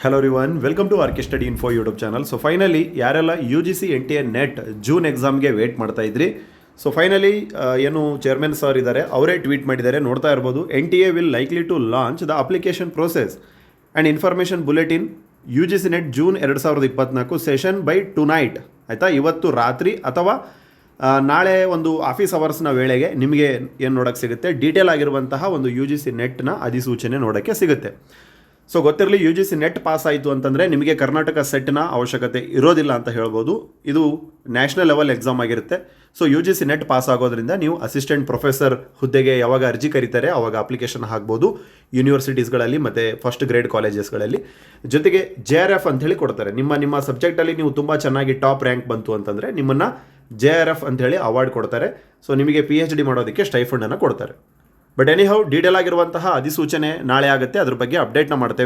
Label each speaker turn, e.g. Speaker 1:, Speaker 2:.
Speaker 1: Hello ರಿವನ್ welcome to R K study info YouTube channel so finally ಯಾರೆಲ್ಲ U G C N T A NET June ಎಕ್ಸಾಮ್ಗೆ wait ಮಾಡ್ತಾ ಇದ್ರಿ? So finally ಏನು chairman sir ಇದ್ದಾರೆ, ಅವರೇ tweet ಮಾಡಿದ್ದಾರೆ, ನೋಡ್ತಾ ಇರ್ಬೋದು. N T A will likely to launch the application process and information bulletin U G C NET June ಎರಡು ಸಾವಿರದ ಇಪ್ಪತ್ನಾಲ್ಕು ಸೆಷನ್ ಬೈ ಟು ನೈಟ್ ಆಯಿತಾ? ಇವತ್ತು ರಾತ್ರಿ ಅಥವಾ ನಾಳೆ ಒಂದು ಆಫೀಸ್ ಅವರ್ಸ್ನ ವೇಳೆಗೆ ನಿಮಗೆ ಏನು ನೋಡೋಕ್ಕೆ ಸಿಗುತ್ತೆ? ಡೀಟೇಲ್ ಆಗಿರುವಂತಹ ಒಂದು ಯು ಜಿ ಸಿ ನೆಟ್ನ ಅಧಿಸೂಚನೆ ನೋಡೋಕ್ಕೆ ಸಿಗುತ್ತೆ. ಸೊ ಗೊತ್ತಿರಲಿ U G C NET pass ಆಯಿತು ಅಂತಂದರೆ ನಿಮಗೆ ಕರ್ನಾಟಕ ಸೆಟ್ನ ಅವಶ್ಯಕತೆ ಇರೋದಿಲ್ಲ ಅಂತ ಹೇಳ್ಬೋದು. ಇದು ನ್ಯಾಷನಲ್ ಲೆವೆಲ್ ಎಕ್ಸಾಮ್ ಆಗಿರುತ್ತೆ. So U G C NET pass ಆಗೋದ್ರಿಂದ ನೀವು ಅಸಿಸ್ಟೆಂಟ್ ಪ್ರೊಫೆಸರ್ ಹುದ್ದೆಗೆ ಯಾವಾಗ ಅರ್ಜಿ ಕರೀತಾರೆ, ಅವಾಗ ಅಪ್ಲಿಕೇಶನ್ ಹಾಕ್ಬೋದು. ಯೂನಿವರ್ಸಿಟೀಸ್ಗಳಲ್ಲಿ ಮತ್ತು ಫಸ್ಟ್ ಗ್ರೇಡ್ ಕಾಲೇಜಸ್ಗಳಲ್ಲಿ ಜೊತೆಗೆ ಜೆ ಆರ್ ಎಫ್ ಅಂತೇಳಿ ಕೊಡ್ತಾರೆ. ನಿಮ್ಮ ನಿಮ್ಮ ಸಬ್ಜೆಕ್ಟಲ್ಲಿ ನೀವು ತುಂಬ ಚೆನ್ನಾಗಿ ಟಾಪ್ ರ್ಯಾಂಕ್ ಬಂತು ಅಂತಂದರೆ ನಿಮ್ಮನ್ನು ಜೆ ಆರ್ ಎಫ್ ಅಂತೇಳಿ ಅವಾರ್ಡ್ ಕೊಡ್ತಾರೆ. ಸೊ ನಿಮಗೆ ಪಿ ಎಚ್ ಡಿ ಮಾಡೋದಕ್ಕೆ ಸ್ಟೈಫಂಡನ್ನು ಕೊಡ್ತಾರೆ. ಬಟ್ ಎನಿಹೌ ಡೀಟೇಲ್ ಆಗಿರುವಂತಹ ಅಧಿಸೂಚನೆ ನಾಳೆ ಆಗುತ್ತೆ. ಅದ್ರ ಬಗ್ಗೆ ಅಪ್ಡೇಟ್ನ ಮಾಡ್ತೇವೆ.